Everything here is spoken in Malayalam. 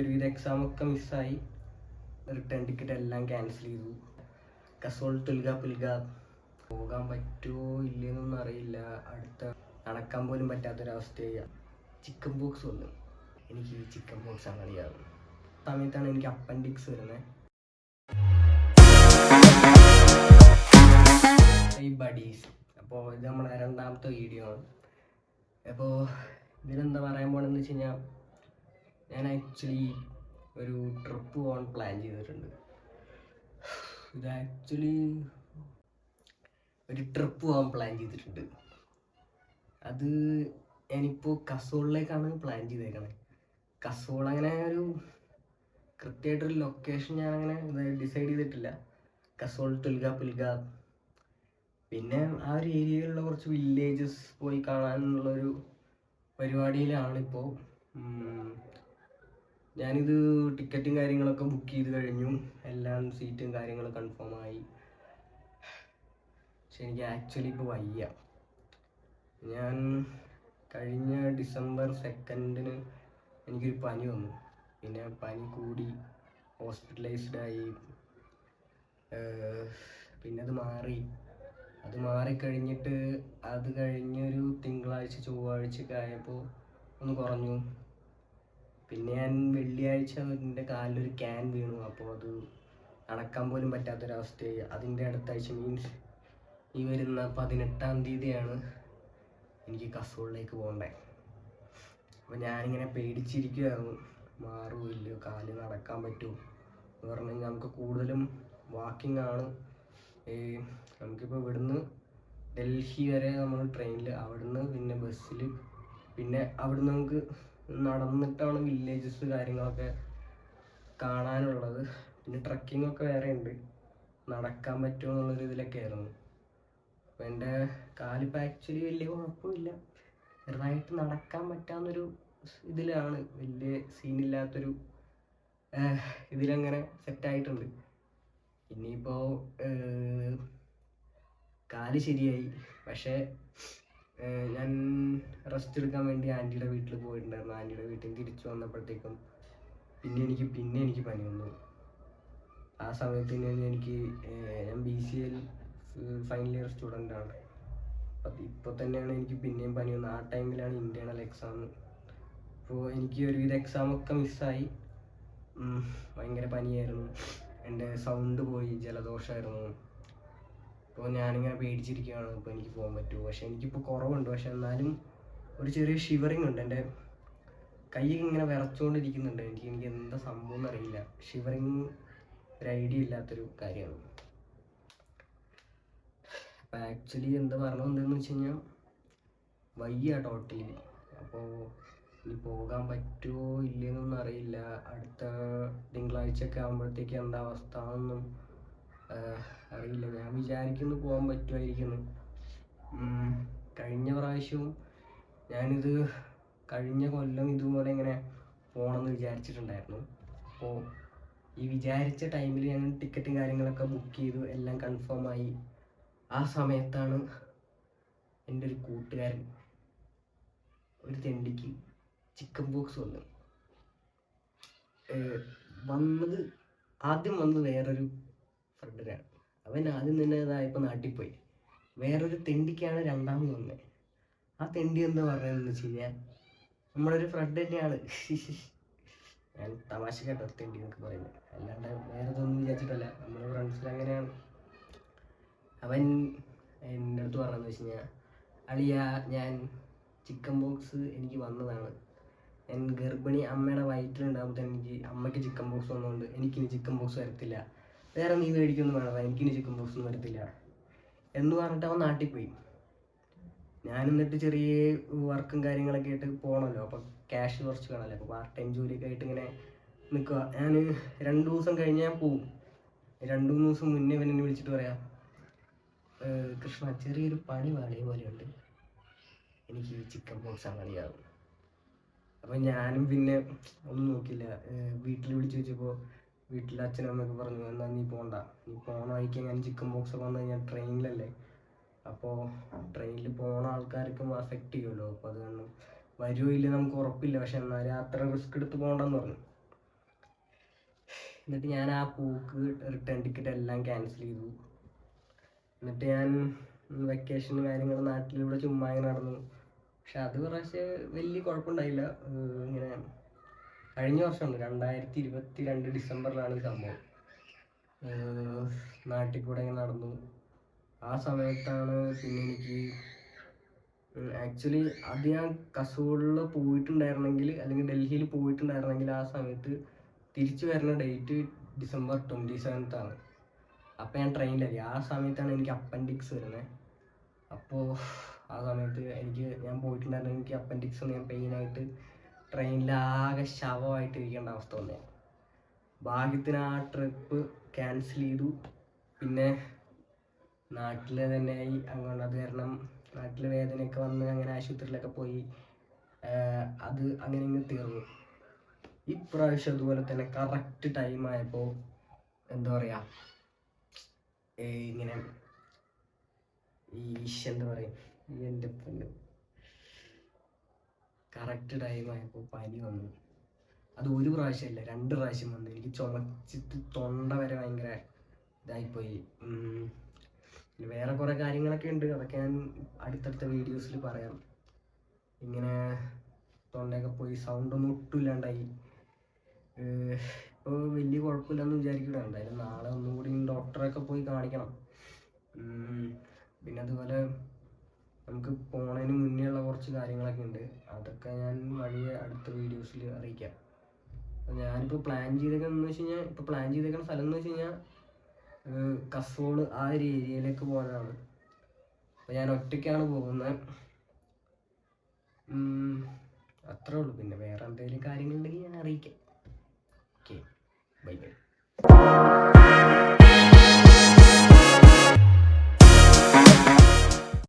ഒരുവിധ എക്സാമൊക്കെ മിസ്സായി റിട്ടേൺ ടിക്കറ്റ് എല്ലാം ക്യാൻസൽ ചെയ്തു. കസോൾ തുൽക പുൽക പോകാൻ പറ്റുമോ ഇല്ലയെന്നൊന്നും അറിയില്ല. അടുത്ത നടക്കാൻ പോലും പറ്റാത്തൊരവസ്ഥയായി. ചിക്കൻ ബോക്സ് വന്നു. എനിക്ക് ഈ ചിക്കൻ ബോക്സ് ആണ് അറിയാറ് സമയത്താണ് എനിക്ക് അപ്പൻഡിക്സ് വരുന്നത്. ഈ ബഡീസ് അപ്പോൾ ഇത് നമ്മുടെ രണ്ടാമത്തെ വീഡിയോ ആണ്. അപ്പോൾ ഇതിലെന്താ പറയാൻ പോകണമെന്ന് വെച്ച് കഴിഞ്ഞാൽ ഞാൻ ആക്ച്വലി ഒരു ട്രിപ്പ് പോകാൻ പ്ലാൻ ചെയ്തിട്ടുണ്ട്. ഇത് ആക്ച്വലി ഒരു ട്രിപ്പ് പോകാൻ പ്ലാൻ ചെയ്തിട്ടുണ്ട്. അത് ഞാനിപ്പോൾ കസോളിലേക്കാണ് പ്ലാൻ ചെയ്തേക്കണേ. കസോൾ അങ്ങനെ ഒരു കൃത്യമായിട്ടൊരു ലൊക്കേഷൻ ഞാൻ അങ്ങനെ ഡിസൈഡ് ചെയ്തിട്ടില്ല. കസോൾ തുൽഗ പുൽഗ. പിന്നെ ആ ഒരു ഏരിയയിലുള്ള കുറച്ച് വില്ലേജസ് പോയി കാണാനുള്ളൊരു പരിപാടിയിലാണിപ്പോൾ ഞാനിത് ടിക്കറ്റും കാര്യങ്ങളൊക്കെ ബുക്ക് ചെയ്ത് കഴിഞ്ഞു. എല്ലാം സീറ്റും കാര്യങ്ങളും കൺഫേം ആയി. പക്ഷെ എനിക്ക് ആക്ച്വലി ഇപ്പോൾ വയ്യ. ഞാൻ കഴിഞ്ഞ ഡിസംബർ സെക്കൻഡിന് എനിക്കൊരു പനി വന്നു. പിന്നെ പനി കൂടി ഹോസ്പിറ്റലൈസ്ഡ് ആയി. പിന്നെ അത് മാറി. അത് മാറിക്കഴിഞ്ഞിട്ട് അത് കഴിഞ്ഞൊരു തിങ്കളാഴ്ച ചൊവ്വാഴ്ചയൊക്കെ ആയപ്പോൾ ഒന്ന് കുറഞ്ഞു. പിന്നെ ഞാൻ വെള്ളിയാഴ്ച എന്റെ കാലിലൊരു ക്യാൻ വീണു. അപ്പോൾ അത് നടക്കാൻ പോലും പറ്റാത്തൊരവസ്ഥയായി അതിന്റെ അടുത്ത ആഴ്ച മീൻസ് ഈ വരുന്ന പതിനെട്ടാം തീയതിയാണ് എനിക്ക് കസോളിലേക്ക് പോകണ്ടേ. അപ്പോൾ ഞാനിങ്ങനെ പേടിച്ചിരിക്കുകയായിരുന്നു മാറുമില്ലയോ കാൽ നടക്കാൻ പറ്റുമോ എന്ന് പറഞ്ഞു കഴിഞ്ഞാൽ നമുക്ക് കൂടുതലും വാക്കിംഗ് ആണ്. നമുക്കിപ്പോൾ ഇവിടുന്ന് ഡൽഹി വരെ നമ്മൾ ട്രെയിനിൽ അവിടുന്ന് പിന്നെ ബസ്സിൽ പിന്നെ അവിടുന്ന് നമുക്ക് നടന്നിട്ടാണ് വില്ലേജസ് കാര്യങ്ങളൊക്കെ കാണാനുള്ളത്. പിന്നെ ട്രക്കിങ്ങൊക്കെ വേറെ ഉണ്ട്. നടക്കാൻ പറ്റുമോ എന്നുള്ളൊരു ഇതിലൊക്കെ ആയിരുന്നു. അപ്പം എന്റെ കാലിപ്പോൾ ആക്ച്വലി വലിയ കുഴപ്പമില്ല. ചെറുതായിട്ട് നടക്കാൻ പറ്റാവുന്നൊരു ഇതിലാണ്. വലിയ സീനില്ലാത്തൊരു ഇതിലങ്ങനെ സെറ്റായിട്ടുണ്ട് ഇനിയിപ്പോൾ കാൽ ശരിയായി. പക്ഷേ ഞാൻ റെസ്റ്റ് എടുക്കാൻ വേണ്ടി ആന്റിയുടെ വീട്ടിൽ പോയിട്ടുണ്ടായിരുന്നു. ആന്റിയുടെ വീട്ടിൽ തിരിച്ചു വന്നപ്പോഴത്തേക്കും പിന്നെ എനിക്ക് പിന്നെ എനിക്ക് പനി വന്നു. ആ സമയത്ത് ഞാൻ എനിക്ക് ഞാൻ B C L final year student ആണ്. അപ്പം ഇപ്പോൾ തന്നെയാണ് എനിക്ക് പിന്നെയും പനി വന്നത് ആ ടൈമിലാണ് ഇന്റേണൽ എക്സാം അപ്പോൾ എനിക്ക് ഒരുവിധ എക്സാമൊക്കെ മിസ്സായി ഭയങ്കര പനിയായിരുന്നു. എന്റെ സൗണ്ട് പോയി ജലദോഷമായിരുന്നു അപ്പോൾ ഞാനിങ്ങനെ പേടിച്ചിരിക്കുകയാണ്. ഇപ്പോൾ എനിക്ക് പോകാൻ പറ്റുമോ പക്ഷെ എനിക്കിപ്പോൾ കുറവുണ്ട്. പക്ഷേ എന്നാലും ഒരു ചെറിയ ഷിവറിങ് ഉണ്ട്. എന്റെ കൈ ഇങ്ങനെ വിറച്ചുകൊണ്ടിരിക്കുന്നുണ്ട് എനിക്ക് എനിക്ക് എന്താ സംഭവം എന്നറിയില്ല. ഷിവറിങ് ഒരു ഐഡിയ ഇല്ലാത്തൊരു കാര്യമാണ്. അപ്പോൾ ആക്ച്വലി എന്താ പറഞ്ഞതെന്ന് വെച്ച് കഴിഞ്ഞാൽ വയ്യ ടോട്ടലി അപ്പോൾ ഇനി പോകാൻ പറ്റുമോ ഇല്ലയെന്നൊന്നും അറിയില്ല. അടുത്ത തിങ്കളാഴ്ച ഒക്കെ ആകുമ്പോഴത്തേക്ക് എന്താ അവസ്ഥ ആഹ് അറിയില്ല. ഞാൻ വിചാരിക്കുന്നു പോകാൻ പറ്റുമായിരിക്കുന്നു. കഴിഞ്ഞ പ്രാവശ്യവും ഞാനിത് കഴിഞ്ഞ കൊല്ലം ഇതുപോലെ ഇങ്ങനെ പോകണമെന്ന് വിചാരിച്ചിട്ടുണ്ടായിരുന്നു. അപ്പോൾ ഈ വിചാരിച്ച ടൈമിൽ ഞാൻ ടിക്കറ്റും കാര്യങ്ങളൊക്കെ ബുക്ക് ചെയ്തു. എല്ലാം കൺഫേം ആയി. ആ സമയത്താണ് എന്റെ ഒരു കൂട്ടുകാരൻ ഒരു തെണ്ടിക്ക് ചിക്കൻ ബോക്സ് വന്നു. വന്നത് ആദ്യം വന്നത് വേറൊരു ഫ്രണ്ടിനാണ് അവൻ ആദ്യം തന്നെ ഇതായപ്പോൾ നാട്ടിൽ പോയി വേറൊരു തെണ്ടിക്കാണ് രണ്ടാമത് വന്നത് ആ തെണ്ടി എന്താ പറയുന്നത് വെച്ച് കഴിഞ്ഞാൽ നമ്മളൊരു ഫ്രണ്ട് തന്നെയാണ്. ഞാൻ തമാശ കേട്ടോ തെണ്ടി എന്നൊക്കെ പറയുന്നത്. അല്ലാണ്ട് വേറെ ഇതൊന്നും വിചാരിച്ചിട്ടല്ല നമ്മുടെ ഫ്രണ്ട്സിൽ അങ്ങനെയാണ്. അവൻ എന്റെ അടുത്ത് പറഞ്ഞതെന്ന് വെച്ച് കഴിഞ്ഞാൽ അളിയ ഞാൻ ചിക്കൻ ബോക്സ് എനിക്ക് വന്നതാണ്. ഞാൻ ഗർഭിണി അമ്മയുടെ വയറ്റിലുണ്ടാകുമ്പോൾ എനിക്ക് അമ്മയ്ക്ക് ചിക്കൻ ബോക്സ് വന്നതുകൊണ്ട് എനിക്കിനി ചിക്കൻ ബോക്സ് വരത്തില്ല. വേറെ നീ മേടിക്കൊന്നും വേണ്ട എനിക്കിനി ചിക്കൻ ബോക്സ് ഒന്നും വരത്തില്ല എന്ന് പറഞ്ഞിട്ട് അവൻ നാട്ടിൽ പോയി. ഞാൻ എന്നിട്ട് ചെറിയ വർക്കും കാര്യങ്ങളൊക്കെ ആയിട്ട് പോകണമല്ലോ അപ്പോൾ ക്യാഷ് കുറച്ച് വേണമല്ലോ. അപ്പോൾ പാർട്ട് ടൈം ജോലിയൊക്കെ ആയിട്ട് ഇങ്ങനെ നിൽക്കുക ഞാൻ രണ്ട് ദിവസം കഴിഞ്ഞ് ഞാൻ പോവും. രണ്ട് മൂന്ന് ദിവസം മുന്നേ എന്നെ വിളിച്ചിട്ട് പറയാം "ഏഹ് കൃഷ്ണ ചെറിയൊരു പണി വളയ പോലെയുണ്ട്. എനിക്ക് ചിക്കൻ ബോക്സ് അറിയാവും അപ്പം ഞാനും പിന്നെ ഒന്നും നോക്കില്ല വീട്ടിൽ വിളിച്ചു വെച്ചപ്പോൾ വീട്ടിൽ അച്ഛനും അമ്മയൊക്കെ പറഞ്ഞു എന്നാൽ നീ പോണ്ട. നീ പോണ വഴിക്ക് ഞാൻ ചിക്കൻ ബോക്സ് ഒക്കെ വന്നു കഴിഞ്ഞാൽ ട്രെയിനിലല്ലേ അപ്പോൾ ട്രെയിനിൽ പോണ ആൾക്കാർക്കും അഫക്റ്റ് ചെയ്യുമല്ലോ അപ്പോൾ അത് കാരണം വരുമോ ഇല്ല നമുക്ക് ഉറപ്പില്ല. പക്ഷെ എന്നാലും അത്ര റിസ്ക് എടുത്ത് പോകണ്ടെന്ന് പറഞ്ഞു. എന്നിട്ട് ഞാൻ ആ പൂക്ക് റിട്ടേൺ ടിക്കറ്റ് എല്ലാം ക്യാൻസൽ ചെയ്തു. എന്നിട്ട് ഞാൻ വെക്കേഷൻ കാര്യങ്ങൾ നാട്ടിലൂടെ ചുമ്മാ ഇങ്ങനെ നടന്നു. പക്ഷെ അത് പ്രാവശ്യം വലിയ കുഴപ്പമുണ്ടായില്ല. ഇങ്ങനെ കഴിഞ്ഞ വർഷമാണ് രണ്ടായിരത്തി ഇരുപത്തി രണ്ട് ഡിസംബറിലാണ് ഈ സംഭവം. നാട്ടിൽ കൂടെ ഇങ്ങനെ നടന്നു. ആ സമയത്താണ് പിന്നെ എനിക്ക് ആക്ച്വലി അത് ഞാൻ കസൂളിൽ പോയിട്ടുണ്ടായിരുന്നെങ്കിൽ അല്ലെങ്കിൽ ഡൽഹിയിൽ പോയിട്ടുണ്ടായിരുന്നെങ്കിൽ ആ സമയത്ത് തിരിച്ചു വരുന്ന ഡേറ്റ് ഡിസംബർ ട്വന്റി സെവൻത്ത് ആണ്. അപ്പോൾ ഞാൻ ട്രെയിനിലായി ആ സമയത്താണ് എനിക്ക് അപ്പൻഡിക്സ് വരുന്നത് അപ്പോൾ ആ സമയത്ത് എനിക്ക് ഞാൻ പോയിട്ടുണ്ടായിരുന്നെങ്കിൽ എനിക്ക് അപ്പൻഡിക്സ് ഞാൻ പെയിനായിട്ട് ട്രെയിനിൽ ആകെ ശവമായിട്ട് ഇരിക്കേണ്ട അവസ്ഥ വന്നേ. ഭാഗ്യത്തിന് ആ ട്രിപ്പ് ക്യാൻസൽ ചെയ്തു. പിന്നെ നാട്ടിൽ തന്നെ അങ്ങോട്ട് അത് കാരണം നാട്ടിൽ വേദനയൊക്കെ വന്ന് അങ്ങനെ ആശുപത്രിയിലൊക്കെ പോയി അത് അങ്ങനെ ഇങ്ങ് തീർന്നു. ഇപ്രാവശ്യം അതുപോലെ തന്നെ കറക്റ്റ് ടൈം ആയപ്പോൾ എന്താ പറയുക ഇങ്ങനെ ഈ എന്താ പറയുക എന്റെ പൊന്ന് കറക്റ്റ് ടൈം ആയപ്പോൾ പനി വന്നു. അത് ഒരു പ്രാവശ്യമല്ല രണ്ട് പ്രാവശ്യം വന്നു. എനിക്ക് ചുമച്ചിട്ട് തൊണ്ട വരെ ഭയങ്കര ഇതായിപ്പോയി. പിന്നെ വേറെ കുറേ കാര്യങ്ങളൊക്കെ ഉണ്ട്. അതൊക്കെ ഞാൻ അടുത്തടുത്ത വീഡിയോസിൽ പറയാം. ഇങ്ങനെ തൊണ്ടയൊക്കെ പോയി സൗണ്ടൊന്നും ഒട്ടുമില്ലാണ്ടായി. ഇപ്പോൾ വലിയ കുഴപ്പമില്ലെന്ന് വിചാരിക്കണം എന്തായാലും നാളെ ഒന്നും കൂടി ഡോക്ടറൊക്കെ പോയി കാണിക്കണം. പിന്നെ അതുപോലെ നമുക്ക് പോണതിന് മുന്നേ ഉള്ള കുറച്ച് കാര്യങ്ങളൊക്കെ ഉണ്ട്. അതൊക്കെ ഞാൻ വഴിയെ അടുത്ത വീഡിയോസിൽ അറിയിക്കാം. ഞാനിപ്പോൾ പ്ലാൻ ചെയ്തേക്കുന്നത് വെച്ച് കഴിഞ്ഞാൽ ഇപ്പോൾ പ്ലാൻ ചെയ്തേക്കുന്ന സ്ഥലം എന്ന് വെച്ച് കഴിഞ്ഞാൽ കസോൾ ആ ഒരു ഏരിയയിലേക്ക് പോകാനാണ്. അപ്പോൾ ഞാൻ ഒറ്റയ്ക്കാണ് പോകുന്നത് അത്രേ ഉള്ളൂ. പിന്നെ വേറെ എന്തെങ്കിലും കാര്യങ്ങളുണ്ടെങ്കിൽ ഞാൻ അറിയിക്കാം. Okay bye bye